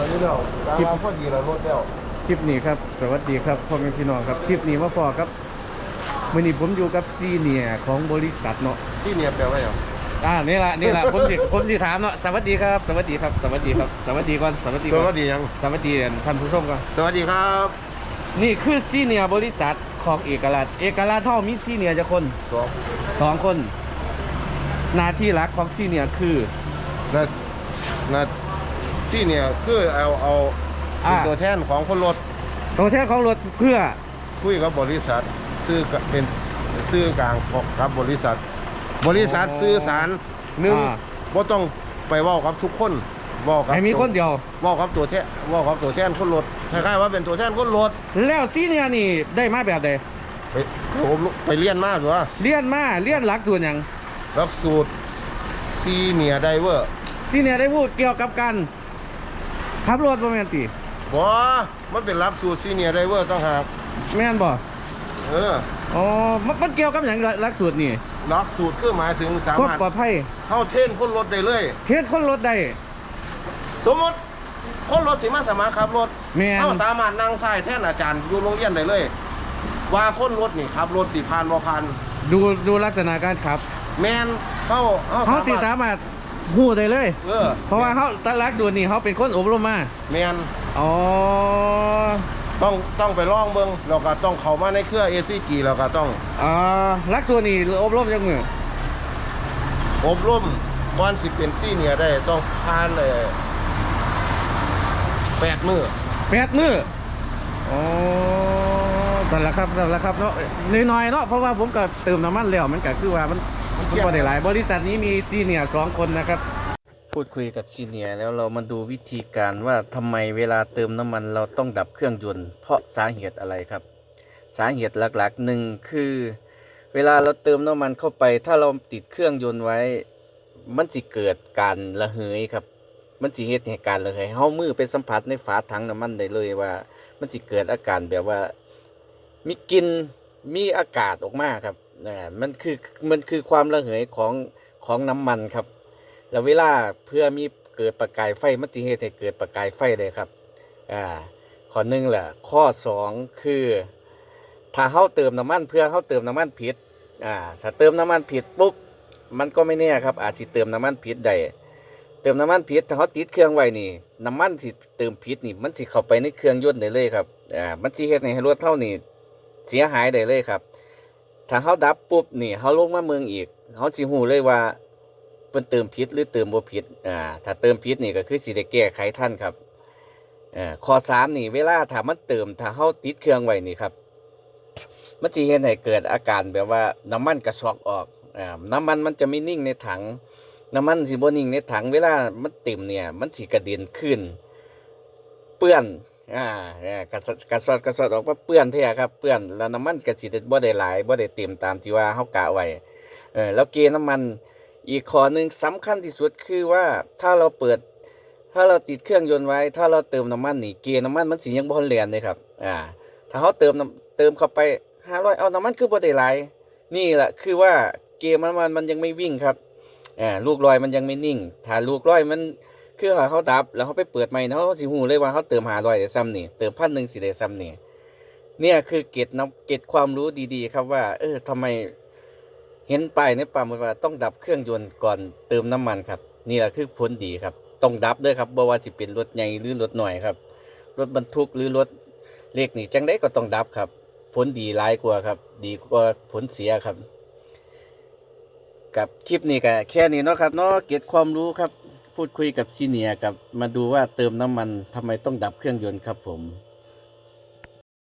อนนี้เรากลางพอดีเรารถแล้วคลิปนี้ครับ สวัสดีครับพ่อแม่พี่น้องครับ คลิปนี้มาพอครับมื่อนี้ผมอยู่กับซีเนียร์ของบริษัทเนาะที่เนี่ยแปลว่าอย่างอ่านี่ละนี่ละผมสิผมสิถามเนาะสวัสดีครับ สวัสดีครับ สวัสดีครับ สวัสดีก่อนสวัสดีสก่อนวัสดียัง สวัสดีท่านผู้ชมก่อน สวัสดีครับนี่คือซีเนียร์บริษัทของเอกราชเอกราชเท่ามีซีเนียร์จะคนสองสองคน หน้าที่หลักของซีเนียร์คือนะนะ ที่เนี่ยคือเอาเอาเป็นอ่า ตัวแทนของคนรถตัวแทนของรถเพื่อ คุยกับบริษัทซื้อกับเป็นซื้อกลางกับบริษัท บริษัทซื้อสารหนึ่งอ่าบ่ต้องไปเว้ากับทุกคนเว้ากับให้มีคนเดียว เว้ากับตัวแทนเว้ากับตัวแทนคนรถคล้ายๆว่าเป็นตัวแทนคนรถแล้วซีเนียร์นี่ได้มาแบบใดไปผมไปเรียนมาหรือว่าเรียนมาเรียนหลักส่วนอย่างหลักสูตรซีเนียไดเวอร์ซีเนียร์ได้พูดเกี่ยวกับการ ขับรถบ่แม่นติบ่มันเป็นหลักสูตรซีเนียไดเวอร์ต้องหากแม่นบ่เอออ๋อมันมันเกี่ยวกับหยังหลักสูตรนี่หลักสูตรคือหมายถึงสาความมารถปลอดภัยเข้าเทรนคนรถได้เลย เทศคนรถได้ สมมติคนรถสิมาสมัครขับรถแม่น เขาสามารถนั่งใส่แท่นอาจารย์อยู่โรงเรียนได้เลย ว่าคนรถนี่ขับรถสิผ่านบ่ผ่านดูดูลักษณะการขับแมนเขาเขาสิสามารถ ฮู้ได้เลย เออเพราะว่าเขาแต่หลักสูตรนี่เขาเป็นคนอบรมมาแมนอ๋อต้องต้องไปลองเบิ่งแล้วก็ต้องเข้ามาในเครือ ACG แล้วก็ต้องอ่าหลักสูตรนี่อบรมจังมืออบรมก่อนสิเป็นซีเนียได้ต้องผ่านเลยแปดมือแปดมืออ๋อสั่นละครับสั่นละครับเนาะน้อยๆเนาะเพราะว่าผมก็เติมน้ำมันแล้วมันก็คือว่ามัน มันบ่ได้หลายบริษัทนี้มีซีเนียร์สองคนนะครับ พูดคุยกับซีเนียร์แล้วเรามาดูวิธีการว่าทำไมเวลาเติมน้ำมันเราต้องดับเครื่องยนต์เพราะสาเหตุอะไรครับ สาเหตุหลักๆหนึ่งคือ เวลาเราเติมน้ำมันเข้าไป ถ้าเราติดเครื่องยนต์ไว้ มันสิเกิดการระเหยครับมันสิเฮ็ดให้การระเหยเฮามือไปสัมผัสในฝาถังน้ำมันได้เลยว่า มันสิเกิดอาการแบบว่า มีกลิ่นมีอากาศออกมาครับ อ่ามันคือมันคือความระเหยของของน้ำมันครับ แล้วเวลาเพื่อมีเกิดประกายไฟมันสิเฮ็ดให้เกิดประกายไฟเลยครับอ่าข้อหนึ่งแหละข้อสองคือถ้าเฮาเติมน้ำมันเพื่อเฮาเติมน้ำมันผิดอ่าถ้าเติมน้ำมันผิดปุ๊บมันก็ไม่แน่ครับ อาจสิเติมน้ำมันผิดได้เติมน้ำมันผิดถ้าเขาติดเครื่องไว้นี่น้ำมันสิเติมผิดนี่มันสิเข้าไปในเครื่องยนต์ได้เลยครับอ่ามันสิเฮ็ดให้รถเท่านี่เสียหายได้เลยครับ ถ้าเขาดับปุ๊บนี่เขาลงมาเมืองอีกเขาสิหูเลยว่าเพิ่นเติมผิดหรือเติมบ่ผิดอ่าถ้าเติมผิดนี่ก็คือสิได้แก้ไขทันครับอ่าข้อสามนี่ เวลาถ้ามันเติมถ้าเขาติดเครื่องไว้นี่ครับมันจะเห็นให้เกิดอาการแบบว่าน้ำมันกระชอกออกอ่าน้ำมันมันจะไม่นิ่งในถัง น้ำมันสิบ่นิ่งในถัง เวลามันเต็มเนี่ย มันสิกระเด็นขึ้น เปื้อน อ่าอ่ากระสกระสอดกระสอดออกมาเปื้อนเท่าครับเปื้อนแล้วน้ำมันก็สิได้บ่ได้หลายบ่ได้เต็มตามที่ว่าเฮากะไว้เออแล้วเกณฑ์น้ำมันอีกข้อหนึ่งสำคัญที่สุดคือว่าถ้าเราเปิด ถ้าเราติดเครื่องยนต์ไว้ ถ้าเราเติมน้ำมันนี่เกณฑ์น้ำมันมันสิยังบ่ทันแล่นเลยครับอ่าถ้าเขาเติมน้ำเติมเข้าไปห้าร้อยเอาน้ำมันคือบ่ได้หลายนี่แหละคือว่าเกมมันมันมันยังไม่วิ่งครับอ่าลูกลอยมันยังไม่นิ่ง ถ้าลูกลอยมัน คือว่าเขาดับแล้วเขาไปเปิดใหม่เขาสิหูเลยว่าเขาเติมหาร้อยได้ซ้ำนี่เติมพันหนึ่งสิได้ซ้ำนี่เนี่ยคือเกตน้ำเกตความรู้ดีๆ ครับว่า เออทำไมเห็นป้ายในปั๊มว่าต้องดับเครื่องยนต์ก่อนเติมน้ำมันครับนี่แหละคือผลดีครับ ต้องดับด้วยครับบ่ว่าสิเป็นรถใหญ่หรือรถหน่อยครับ รถบรรทุกหรือรถเล็กนี่จังได้ก็ต้องดับครับ ผลดีหลายกว่าครับ ดีกว่าผลเสียครับ กับคลิปนี้ก็แค่นี้เนาะครับเนาะเก็บความรู้ครับ พูดคุยกับซีเนียร์กับมาดูว่าเติมน้ำมันทำไมต้องดับเครื่องยนต์ครับผม